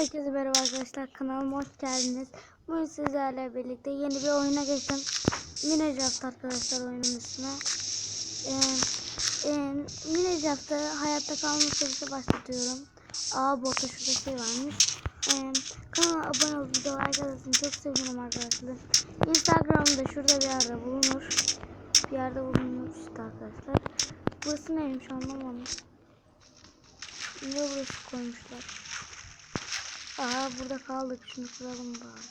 Herkese merhaba arkadaşlar kanalıma hoş geldiniz. Bugün sizlerle birlikte yeni bir oyuna geçtim. Minecraft arkadaşlar oyunun ismi. Ee, e, Minecraft'ta hayatta kalma serisi başlatıyorum. Aa botta şurada şey varmış. Ee, kanala abone olup video like atın çok sevinirim arkadaşlar. Instagram'da şurada bir yerde bulunur. Bir yerde bulunur işte arkadaşlar. Burası neymiş anlamadım. Niye burası koymuşlar? Aa burada kaldık. Şunu kıralım bari.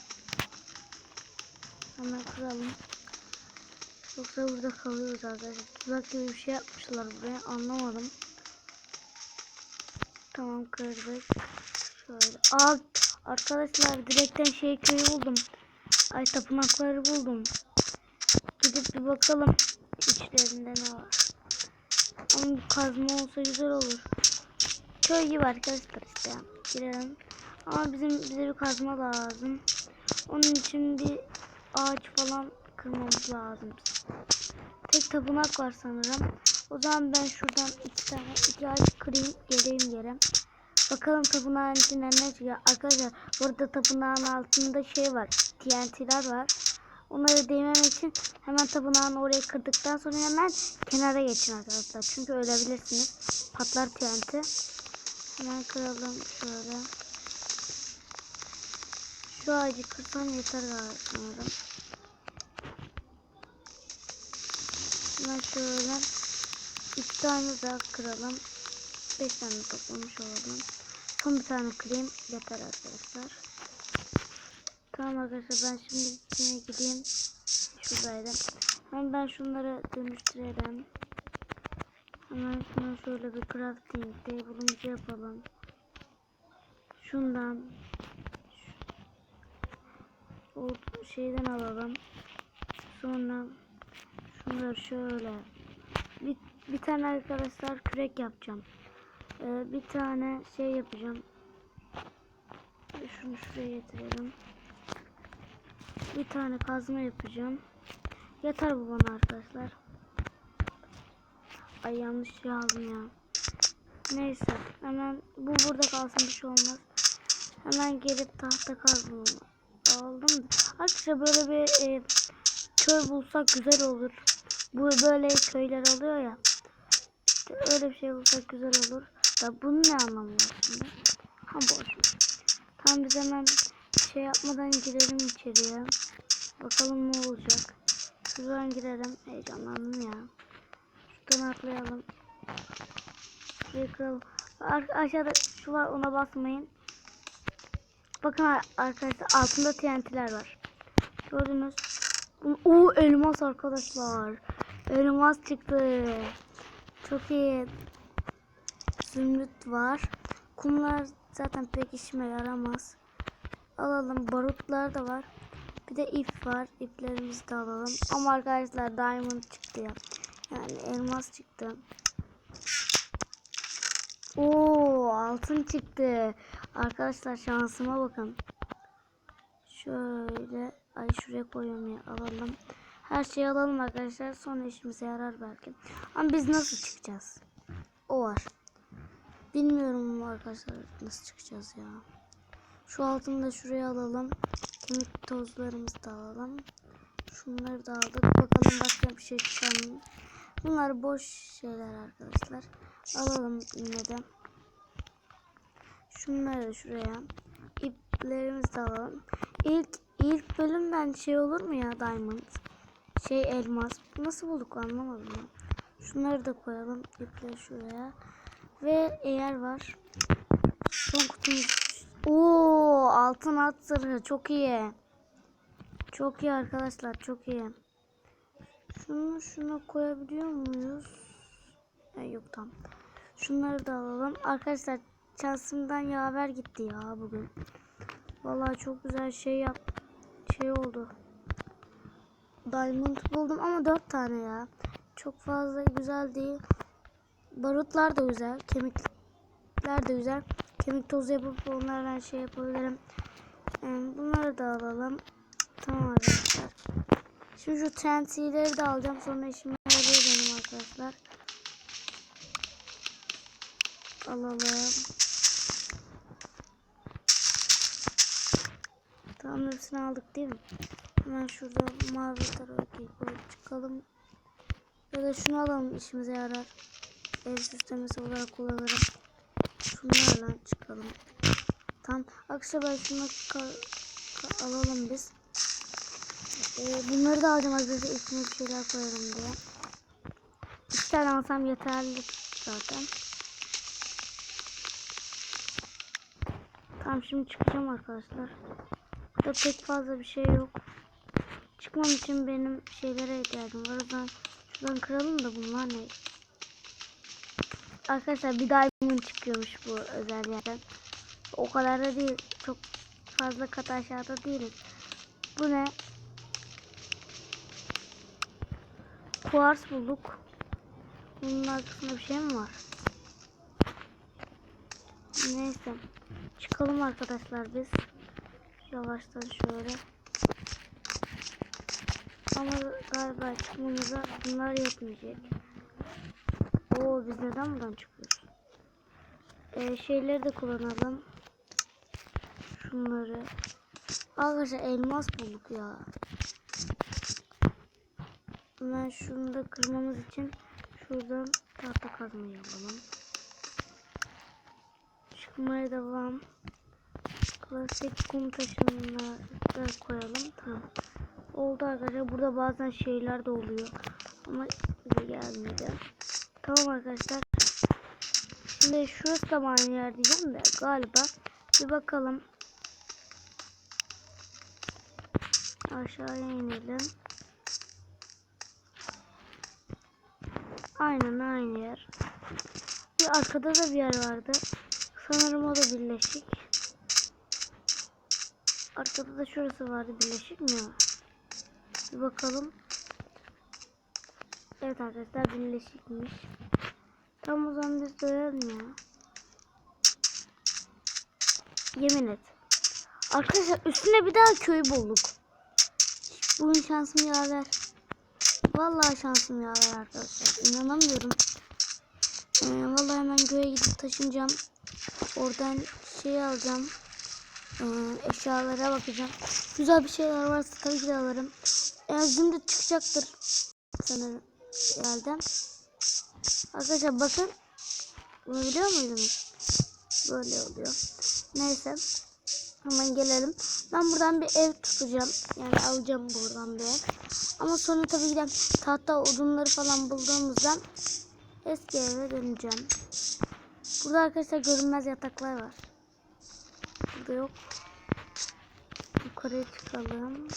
Hemen kıralım. Yoksa burada kalıyoruz arkadaşlar. Tuzak gibi bir şey yapmışlar buraya. Anlamadım. Tamam kırdık. Şöyle. Aa arkadaşlar direkten şey köyü buldum. Ay tapınakları buldum. Gidip bir bakalım içlerinde ne var. Ama kazma olsa güzel olur. Köy gibi arkadaşlar işte. Girelim. Ama bizim bize bir kazma lazım. Onun için bir ağaç falan kırmamız lazım. Tek tapınak var sanırım. O zaman ben şuradan iki tane iki ağaç kırayım geleyim yere. Bakalım tapınağın içinden ne çıkıyor. Arkadaşlar burada tapınağın altında şey var. TNT'ler var. Onları değmemek için hemen tapınağın orayı kırdıktan sonra hemen kenara geçin arkadaşlar. Çünkü ölebilirsiniz. Patlar TNT. Hemen kıralım şöyle. Şu ağacı kırsam yeter galiba. Hemen şöyle iki tane daha kıralım. Beş tane toplamış olalım. Son bir tane kırayım yeter arkadaşlar. Tamam arkadaşlar ben şimdi yine gideyim. Şuradaydım. Hemen ben şunları dönüştürelim. Hemen şunu şöyle bir crafting table'ımızı yapalım. Şundan o şeyden alalım. Sonra şunları şöyle bir, bir tane arkadaşlar kürek yapacağım. Ee, bir tane şey yapacağım. Şunu şuraya getirelim. Bir tane kazma yapacağım. Yeter bu bana arkadaşlar. Ay yanlış şey aldım ya. Neyse hemen bu burada kalsın bir şey olmaz. Hemen gelip tahta kazmamı aldım. Arkadaşlar böyle bir e, köy bulsak güzel olur. Bu böyle köyler oluyor ya. İşte öyle bir şey bulsak güzel olur. Da bunu ne anlamı var şimdi? Ha boş. Tamam biz hemen şey yapmadan girelim içeriye. Bakalım ne olacak. Şuradan girelim. Heyecanlandım ya. Şuradan atlayalım. Şurayı kıralım. Aşağıda şu var ona basmayın. Bakın ar- arkadaşlar altında TNT'ler var. Gördünüz. O elmas arkadaşlar. Elmas çıktı. Çok iyi. Zümrüt var. Kumlar zaten pek işime yaramaz. Alalım. Barutlar da var. Bir de ip var. İplerimizi de alalım. Ama arkadaşlar diamond çıktı ya. Yani elmas çıktı. Oo altın çıktı. Arkadaşlar şansıma bakın. Şöyle ay şuraya koyuyorum ya alalım. Her şeyi alalım arkadaşlar. Sonra işimize yarar belki. Ama biz nasıl çıkacağız? O var. Bilmiyorum arkadaşlar nasıl çıkacağız ya. Şu altını da şuraya alalım. Kemik tozlarımızı da alalım. Şunları da aldık. Bakalım başka bir şey çıkar mı? Bunlar boş şeyler arkadaşlar. Alalım yine de. Şunları şuraya. İplerimizi de alalım. İlk ilk bölümden şey olur mu ya diamond? Şey elmas. Nasıl bulduk anlamadım ya. Şunları da koyalım. İpleri şuraya. Ve eğer var. Son kutumuz. Oo altın at zırhı çok iyi. Çok iyi arkadaşlar çok iyi. Şunu şuna koyabiliyor muyuz? Ya yok tamam. Şunları da alalım. Arkadaşlar şansımdan yaver gitti ya bugün. Vallahi çok güzel şey yap şey oldu. Diamond buldum ama dört tane ya. Çok fazla güzel değil. Barutlar da güzel. Kemikler de güzel. Kemik tozu yapıp onlardan şey yapabilirim. Yani bunları da alalım. Tamam arkadaşlar. Şimdi şu TNT'leri de alacağım. Sonra işime yarıyor arkadaşlar. Alalım. Hepsini aldık değil mi? Hemen şurada mavi tarafa koyup çıkalım. Ya da şunu alalım işimize yarar. Ev süslemesi olarak kullanırım. Şunlarla çıkalım. Tamam. Arkadaşlar ben şunu alalım biz. Ee, bunları da alacağım arkadaşlar. İçine bir şeyler koyarım diye. İki tane alsam yeterli zaten. Tamam şimdi çıkacağım arkadaşlar. Burada pek fazla bir şey yok. Çıkmam için benim şeylere ihtiyacım var. O yüzden şuradan kıralım da bunlar ne? Arkadaşlar bir diamond çıkıyormuş bu özel yerden. O kadar da değil. Çok fazla kat aşağıda değiliz. Bu ne? Kuars bulduk. Bunun arkasında bir şey mi var? Neyse. Çıkalım arkadaşlar biz. Yavaştan şöyle. Ama galiba çıkmamıza bunlar yetmeyecek. Oo biz neden buradan çıkıyoruz? Ee, şeyleri de kullanalım. Şunları. Arkadaşlar elmas bulduk ya. Hemen şunu da kırmamız için şuradan tahta kazmayı alalım. Çıkmaya devam. Klasik kum taşını da koyalım. Tamam. Oldu arkadaşlar. Burada bazen şeyler de oluyor. Ama gelmedi. Tamam arkadaşlar. Şimdi şurası da aynı yer diyeceğim de galiba. Bir bakalım. Aşağıya inelim. Aynen aynı yer. Bir arkada da bir yer vardı. Sanırım o da birleşik. Arkada da şurası vardı birleşik mi? Bir bakalım. Evet arkadaşlar birleşikmiş. Tam o zaman biz dönelim ya. Yemin et. Arkadaşlar üstüne bir daha köy bulduk. Bugün şansım yaver. Vallahi şansım yaver arkadaşlar. İnanamıyorum. Ee, vallahi hemen köye gidip taşınacağım. Oradan şey alacağım. Ee, eşyalara bakacağım. Güzel bir şeyler varsa tabii ki de alırım. Eğer zümrüt çıkacaktır sanırım herhalde. Arkadaşlar bakın. Bunu biliyor muydunuz? Böyle oluyor. Neyse. Hemen gelelim. Ben buradan bir ev tutacağım. Yani alacağım buradan bir ev. Ama sonra tabii ki de tahta odunları falan bulduğumuzdan eski eve döneceğim. Burada arkadaşlar görünmez yataklar var. Burada yok. Yukarıya çıkalım.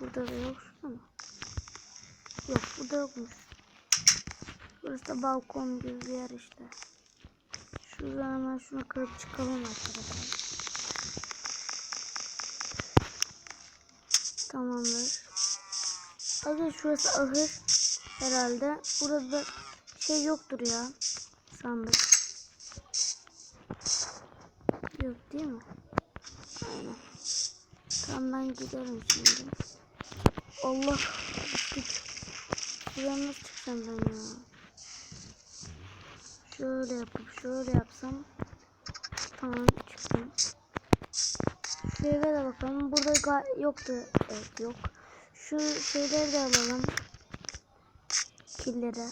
Burada da yok şurada mı? Yok burada yokmuş. Burası da balkon gibi bir yer işte. Şuradan hemen şunu kırıp çıkalım arkadaşlar. Tamamdır. Hadi şurası ahır herhalde. Burada şey yoktur ya. Sandık. Yok değil mi? Aynen. Tamam ben giderim şimdi. Allah. Buradan nasıl çıksam ben ya? Şöyle yapıp şöyle yapsam. Tamam çıktım. Şu eve de bakalım. Burada yoktu. Evet yok. Şu şeyleri de alalım. Killeri.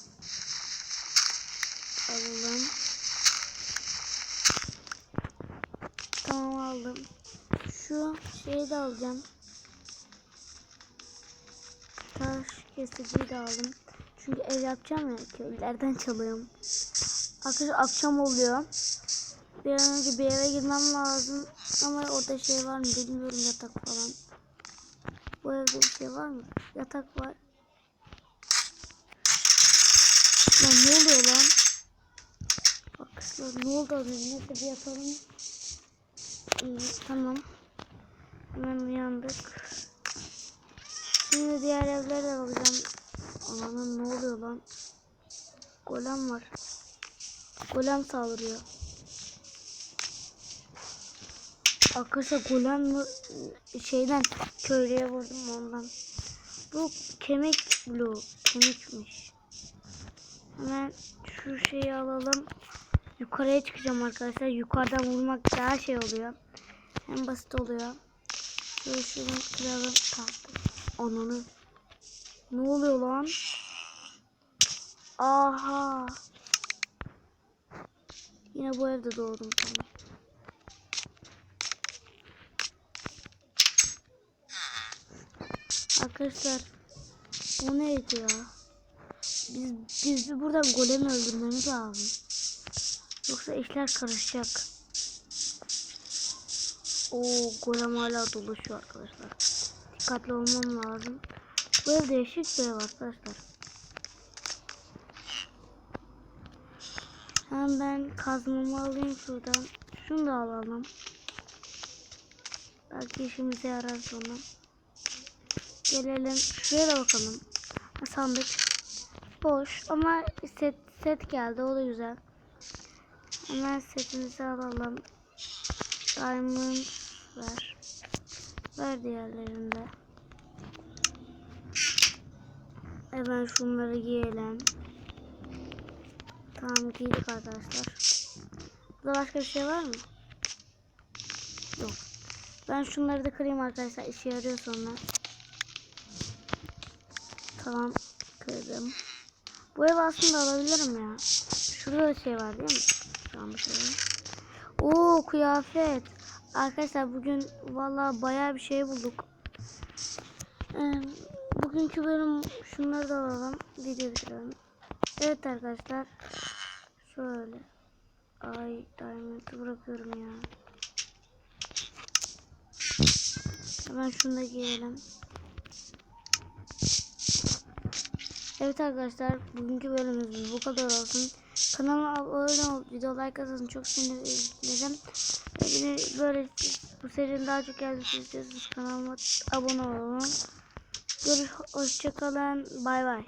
Alalım. Tamam aldım. Şu şeyi de alacağım. Taş kesiciyi de aldım. Çünkü ev yapacağım ya köylerden çalıyorum. Arkadaşlar akşam oluyor. Bir an önce bir eve girmem lazım. Ama orada şey var mı bilmiyorum yatak falan. Bu evde bir şey var mı? Yatak var. Lan ne oluyor lan? Arkadaşlar ne oldu az önce? Neyse bir yatalım. İyi tamam. Hemen uyandık. Şimdi diğer evlere de bakacağım. Ananın ne oluyor lan? Golem var. Golem saldırıyor. Arkadaşlar golem şeyden köylüye vurdum ondan. Bu kemik bloğu. Kemikmiş. Hemen şu şeyi alalım. Yukarıya çıkacağım arkadaşlar. Yukarıdan vurmak daha şey oluyor. Hem basit oluyor. Şunu kıralım. Ananı. Ne oluyor lan? Aha. Yine bu evde doğdum tamam. Arkadaşlar bu neydi ya? Biz, biz buradan golemi öldürmemiz lazım. Yoksa işler karışacak. Oo golem hala dolaşıyor arkadaşlar. Dikkatli olmam lazım. Bu ev değişik bir ev arkadaşlar. Hemen ben kazmamı alayım şuradan. Şunu da alalım. Belki işimize yarar sonra. Gelelim. Şuraya da bakalım. Sandık. Boş ama set set geldi. O da güzel. Hemen setimizi alalım. Diamond ver. Ver diğerlerinde. Hemen şunları giyelim. Tamam giydik arkadaşlar. Burada başka bir şey var mı? Yok. Ben şunları da kırayım arkadaşlar. İşe yarıyor sonra. Tamam. Kırdım. Bu ev aslında alabilirim ya. Şurada da şey var değil mi? Şu an. Oo kıyafet. Arkadaşlar bugün vallahi bayağı bir şey bulduk. Ee, bugünkü bölüm şunları da alalım. Video bitirelim. Evet arkadaşlar. Şöyle. Ay diamond'ı bırakıyorum ya. Hemen şunu da giyelim. Evet arkadaşlar bugünkü bölümümüz bu kadar olsun. Kanalıma abone olup video like atın çok sinirlendim. Beni böyle bu serinin daha çok gelmesini istiyorsanız kanalıma abone olun. Görüş hoşçakalın. Bay bay.